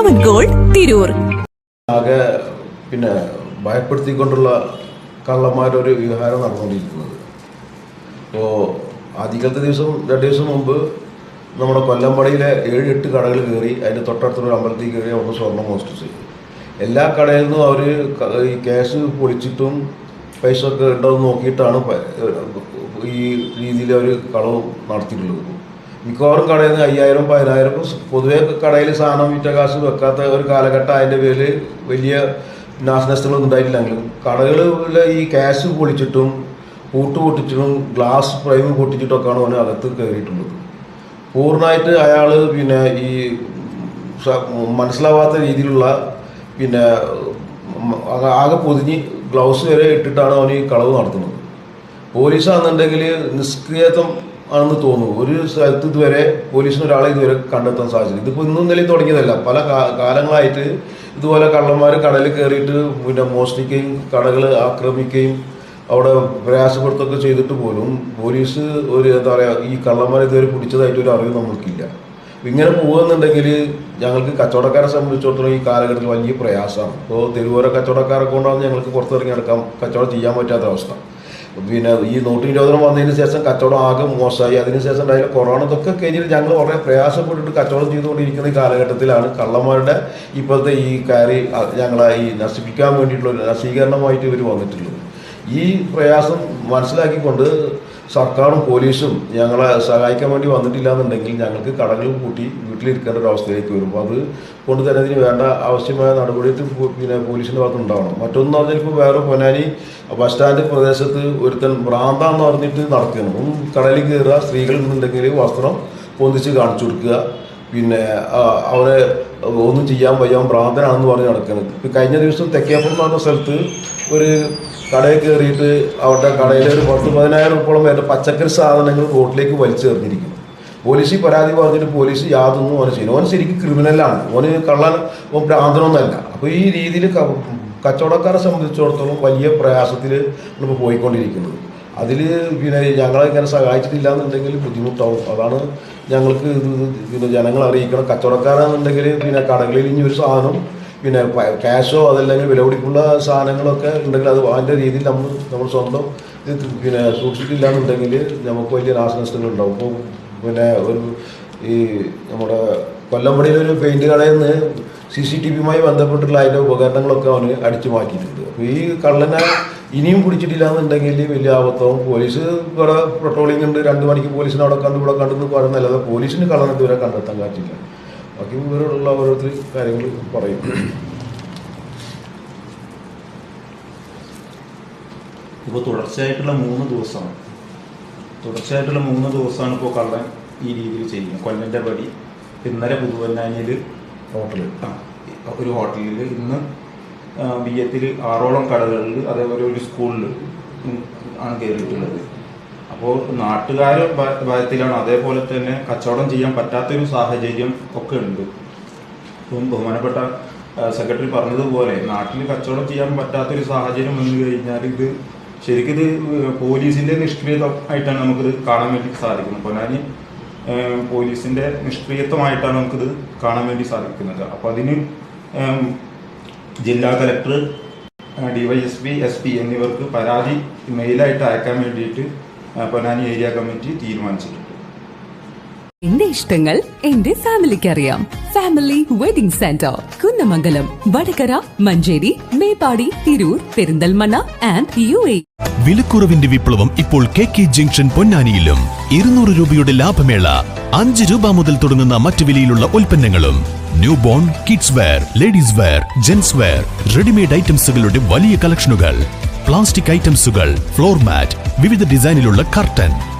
പവൻ gold Tirur ആകെ പിന്നെ ഭയപ്പെടുത്തിക്കൊണ്ടുള്ള കള്ളന്മാരൊരു വ്യവഹാരം നടന്നുകൊണ്ടിരിക്കുന്നത്. അപ്പോൾ ആദ്യകാലത്തെ ദിവസം രണ്ട് ദിവസം മുമ്പ് നമ്മുടെ കൊല്ലമ്പടിയിലെ ഏഴ് എട്ട് കടകൾ കയറി അതിന്റെ തൊട്ടടുത്തൊരു അമ്പലത്തിൽ കയറി അവർ സ്വർണം മോഷ്ടിച്ച്. എല്ലാ കടയിൽ നിന്നും അവർ ഈ ക്യാഷ് പൊളിച്ചിട്ടും പൈസ ഒക്കെ ഉണ്ടോ എന്ന് നോക്കിയിട്ടാണ് ഈ രീതിയിൽ അവർ കളവ് നടത്തിയിട്ടുള്ളത്. മിക്കവാറും കടയിൽ നിന്ന് അയ്യായിരം പതിനായിരം പൊതുവെ കടയിൽ സാധനം വിറ്റ കാശ് വെക്കാത്ത ഒരു കാലഘട്ടം അതിന്റെ പേരിൽ വലിയ നാശനഷ്ടങ്ങളൊന്നും ഉണ്ടായിട്ടില്ലെങ്കിലും കടകളിലെ ഈ ക്യാഷ് പൊളിച്ചിട്ടും പൂട്ട് പൊട്ടിച്ചിട്ടും ഗ്ലാസ് പ്രൈം പൊട്ടിച്ചിട്ടൊക്കെയാണ് അവന് അകത്ത് കയറിയിട്ടുള്ളത്. പൂർണമായിട്ട് അയാൾ പിന്നെ ഈ മനസ്സിലാവാത്ത രീതിയിലുള്ള പിന്നെ ആകെ- ആകെ പൊതിഞ്ഞ് ഗ്ലൗസ് വരെ ഇട്ടിട്ടാണ് അവൻ ഈ കളവ് നടത്തുന്നത്. പോലീസാണെന്നുണ്ടെങ്കിൽ നിഷ്ക്രിയത്വം ആണെന്ന് തോന്നുന്നു. ഒരു സ്ഥലത്ത് ഇതുവരെ പോലീസിന് ഒരാളെ ഇതുവരെ കണ്ടെത്താൻ സാധിച്ചില്ല. ഇതിപ്പോൾ ഇന്നും ഇന്നലെയും തുടങ്ങിയതല്ല. പല കാലങ്ങളായിട്ട് ഇതുപോലെ കള്ളന്മാർ കടലിൽ കയറിയിട്ട് പിന്നെ മോഷ്ടിക്കുകയും കടകൾ ആക്രമിക്കുകയും അവിടെ പ്രയാസപ്പെടുത്തൊക്കെ ചെയ്തിട്ട് പോലും പോലീസ് ഒരു എന്താ പറയുക ഈ കള്ളന്മാരെ ഇതുവരെ പിടിച്ചതായിട്ട് ഒരു അറിവ് നമ്മൾക്കില്ല. ഇങ്ങനെ പോകുന്നുണ്ടെങ്കിൽ ഞങ്ങൾക്ക് കച്ചവടക്കാരെ സംബന്ധിച്ചിടത്തോളം ഈ കാലഘട്ടത്തിൽ വലിയ പ്രയാസമാണ്. ഇപ്പോൾ തെരുവോര കച്ചവടക്കാരെ കൊണ്ടാണ് ഞങ്ങൾക്ക് പുറത്തിറങ്ങി നടക്കാം കച്ചവടം ചെയ്യാൻ പറ്റാത്ത അവസ്ഥ. പിന്നെ ഈ നോട്ട് നിരോധനം വന്നതിന് ശേഷം കച്ചവടം ആകെ മോശമായി. അതിനുശേഷം ഉണ്ടായ കൊറോണ ഇതൊക്കെ കഴിഞ്ഞിട്ട് ഞങ്ങൾ വളരെ പ്രയാസപ്പെട്ടിട്ട് കച്ചവടം ചെയ്തുകൊണ്ടിരിക്കുന്ന ഈ കാലഘട്ടത്തിലാണ് കള്ളന്മാരുടെ ഇപ്പോഴത്തെ ഈ കയറി ഞങ്ങളെ ഈ നശിപ്പിക്കാൻ വേണ്ടിയിട്ടുള്ള ഒരു നശീകരണമായിട്ട് ഇവർ വന്നിട്ടുള്ളത്. ഈ പ്രയാസം മനസ്സിലാക്കിക്കൊണ്ട് സർക്കാരും പോലീസും ഞങ്ങളെ സഹായിക്കാൻ വേണ്ടി വന്നിട്ടില്ല എന്നുണ്ടെങ്കിൽ ഞങ്ങൾക്ക് കടകൾ കൂട്ടി വീട്ടിലിരിക്കേണ്ട ഒരു അവസ്ഥയിലേക്ക് വരും അത് കൊണ്ട് തന്നെ ഇതിന് വേണ്ട ആവശ്യമായ നടപടി പിന്നെ പോലീസിന്റെ ഭാഗത്ത് ഉണ്ടാവണം. മറ്റൊന്ന് പറഞ്ഞാൽ വേറെ പൊന്നാനി ബസ് സ്റ്റാൻഡ് പ്രദേശത്ത് ഒരുത്തൻ ഭ്രാന്താന്ന് പറഞ്ഞിട്ട് നടക്കുകയാണ്. കടലിൽ കയറുക സ്ത്രീകൾ എന്നുണ്ടെങ്കിൽ വസ്ത്രം പൊന്തിച്ച് കാണിച്ചു കൊടുക്കുക. പിന്നെ അവരെ ഒന്നും ചെയ്യാൻ വയ്യാൻ ഭ്രാന്തനാണെന്ന് പറഞ്ഞ് നടക്കുന്നത് ഇപ്പം കഴിഞ്ഞ ദിവസം തെക്കേപ്പുറം എന്ന് പറഞ്ഞ സ്ഥലത്ത് ഒരു കടയിൽ കയറിയിട്ട് അവരുടെ കടയിലെ ഒരു പത്ത് പതിനായിരം ഉപ്പോളം വരുന്ന പച്ചക്കറി സാധനങ്ങൾ റോഡിലേക്ക് വലിച്ചെറിഞ്ഞിരിക്കുന്നു പോലീസ് പരാതി പറഞ്ഞിട്ട് പോലീസ് യാതൊന്നും അവന് ചെയ്യുന്നു അവൻ ശരിക്കും ക്രിമിനലാണ്. അവന് കള്ളൻ ഓൻ ഭ്രാന്തനൊന്നല്ല. അപ്പോൾ ഈ രീതിയിൽ കച്ചവടക്കാരെ സംബന്ധിച്ചിടത്തോളം വലിയ പ്രയാസത്തിൽ നമ്മൾ പോയിക്കൊണ്ടിരിക്കുന്നത്. അതിൽ പിന്നെ ഞങ്ങളെ ഇങ്ങനെ സഹായിച്ചിട്ടില്ല എന്നുണ്ടെങ്കിൽ ബുദ്ധിമുട്ടാവും. അതാണ് ഞങ്ങൾക്ക് ഇത് പിന്നെ ജനങ്ങൾ അറിയിക്കണം. കച്ചവടക്കാരാണെന്നുണ്ടെങ്കിൽ പിന്നെ കടകളിൽ ഇനി ഒരു സാധനം പിന്നെ ക്യാഷോ അതല്ലെങ്കിൽ വില സാധനങ്ങളൊക്കെ ഉണ്ടെങ്കിൽ അത് അതിന്റെ രീതിയിൽ നമ്മൾ നമ്മൾ സ്വന്തം ഇത് പിന്നെ സൂക്ഷിച്ചിട്ടില്ല എന്നുണ്ടെങ്കിൽ നമുക്ക് വലിയ നാശനഷ്ടങ്ങൾ ഉണ്ടാവും ഇപ്പോൾ പിന്നെ ഒരു ഈ നമ്മുടെ കൊല്ലമ്പടിയിലൊരു പെയിന്റ് കടയിൽ നിന്ന് സി സി ടി വിയുമായി ബന്ധപ്പെട്ടുള്ള അതിന്റെ ഉപകരണങ്ങളൊക്കെ അവന് അടിച്ചു മാറ്റിയിട്ടുണ്ട്. അപ്പോൾ ഈ കള്ളനെ ഇനിയും പിടിച്ചിട്ടില്ല എന്നുണ്ടെങ്കിൽ വലിയ ആപത്തവും. പോലീസ് ഇവിടെ പെട്രോളിംഗ് ഉണ്ട്. രണ്ട് മണിക്ക് പോലീസിനെ അവിടെ കണ്ടു ഇവിടെ കണ്ടെന്ന് പറയുന്നല്ലാതെ പോലീസിന് കള്ളനെ ഇതുവരെ കണ്ടെത്താൻ കാറ്റില്ല ബാക്കി ഇവരുള്ള ഓരോരുത്തർ കാര്യങ്ങൾ പറയും. ഇപ്പോൾ തുടർച്ചയായിട്ടുള്ള മൂന്ന് ദിവസമാണ്. തുടർച്ചയായിട്ടുള്ള മൂന്ന് ദിവസമാണ് ഇപ്പോൾ കള്ളൻ ഈ രീതിയിൽ ചെയ്യുന്നത്. കൊല്ലന്റെ പടി ഇന്നലെ പുതുവന്നാനിയിൽ ഹോട്ടൽ ഒരു ഹോട്ടലിൽ ഇന്ന് ബി എത്തിൽ ആറോളം കടകളിൽ അതേപോലെ ഒരു സ്കൂളിൽ ആണ് കയറിയിട്ടുള്ളത് അപ്പോൾ നാട്ടുകാർ ഭയത്തിലാണ്. അതേപോലെ തന്നെ കച്ചവടം ചെയ്യാൻ പറ്റാത്തൊരു സാഹചര്യം ഒക്കെ ഉണ്ട്. ഇപ്പം ബഹുമാനപ്പെട്ട സെക്രട്ടറി പറഞ്ഞതുപോലെ നാട്ടിൽ കച്ചവടം ചെയ്യാൻ പറ്റാത്തൊരു സാഹചര്യം വന്നു കഴിഞ്ഞാൽ ഇത് ശരിക്കും ഇത് പോലീസിന്റെ നിഷ്ക്രിയത ആയിട്ടാണ് നമുക്കിത് കാണാൻ വേണ്ടി സാധിക്കുന്നത്. പൊന്നാനി പോലീസിന്റെ നിഷ്ക്രിയത്വമായിട്ടാണ് നമുക്കിത് കാണാൻ വേണ്ടി സാധിക്കുന്നത്. അപ്പോൾ അതിന് ജില്ലാ കലക്ടർ ഡിവൈഎസ്പി എസ് പി എന്നിവർക്ക് പരാതി മെയിലായിട്ട് അയക്കാൻ വേണ്ടിയിട്ട് പൊന്നാനി ഏരിയ കമ്മിറ്റി തീരുമാനിച്ചിട്ടുണ്ട്. എന്റെ ഇഷ്ടങ്ങൾ എന്റെ ഫാമിലിക്ക് അറിയാം family wedding centre Kunnamangalam Vadakara Manjeri Meppadi Tirur Perinthalmanna and U A. വിലക്കുറവിന്റെ വിപ്ലവം ഇപ്പോൾ കെ കെ ജംഗ്ഷൻ പൊന്നാനിയിലും. ഇരുന്നൂറ് രൂപയുടെ ലാഭമേള അഞ്ച് രൂപ മുതൽ തുടങ്ങുന്ന മറ്റു വിലയിലുള്ള ഉൽപ്പന്നങ്ങളും. New born kids wear ladies wear gents wear readymade ഐറ്റംസുകളുടെ വലിയ കളക്ഷനുകൾ. പ്ലാസ്റ്റിക് ഐറ്റംസുകൾ ഫ്ലോർ മാറ്റ് വിവിധ ഡിസൈനിലുള്ള curtain.